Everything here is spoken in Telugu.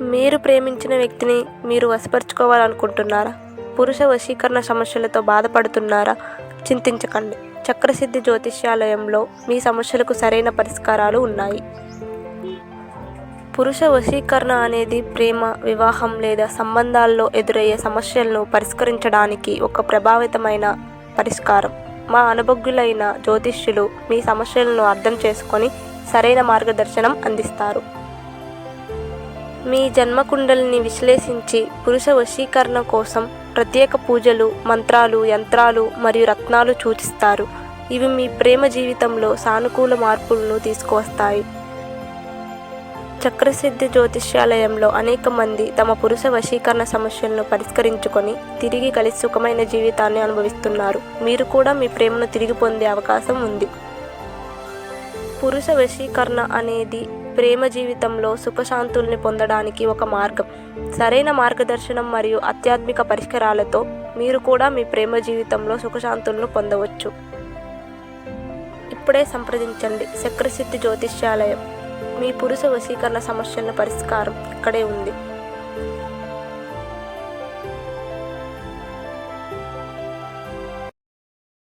మీరు ప్రేమించిన వ్యక్తిని మీరు వశపరుచుకోవాలనుకుంటున్నారా? పురుష వశీకరణ సమస్యలతో బాధపడుతున్నారా? చింతించకండి. చక్రసిద్ధి జ్యోతిష్యాలయంలో మీ సమస్యలకు సరైన పరిష్కారాలు ఉన్నాయి. పురుష వశీకరణ అనేది ప్రేమ వివాహం లేదా సంబంధాల్లో ఎదురయ్యే సమస్యలను పరిష్కరించడానికి ఒక ప్రభావితమైన పరిష్కారం. మా అనుభజ్ఞులైన జ్యోతిష్యులు మీ సమస్యలను అర్థం చేసుకొని సరైన మార్గదర్శనం అందిస్తారు. మీ జన్మకుండలిని విశ్లేషించి పురుష వశీకరణ కోసం ప్రత్యేక పూజలు మంత్రాలు యంత్రాలు మరియు రత్నాలు సూచిస్తారు. ఇవి మీ ప్రేమ జీవితంలో సానుకూల మార్పులను తీసుకువస్తాయి. చక్రసిద్ధి జ్యోతిష్యాలయంలో అనేక మంది తమ పురుష వశీకరణ సమస్యలను పరిష్కరించుకొని తిరిగి కలిసి సుఖమైన జీవితాన్ని అనుభవిస్తున్నారు. మీరు కూడా మీ ప్రేమను తిరిగి పొందే అవకాశం ఉంది. పురుష వశీకరణ అనేది ప్రేమ జీవితంలో సుఖశాంతుల్ని పొందడానికి ఒక మార్గం. సరైన మార్గదర్శనం మరియు ఆధ్యాత్మిక పరిష్కారాలతో మీరు కూడా మీ ప్రేమ జీవితంలో సుఖశాంతులను పొందవచ్చు. ఇప్పుడే సంప్రదించండి. చక్రసిద్ధి జ్యోతిష్యాలయం. మీ పురుష వశీకరణ సమస్యల పరిష్కారం ఇక్కడే ఉంది.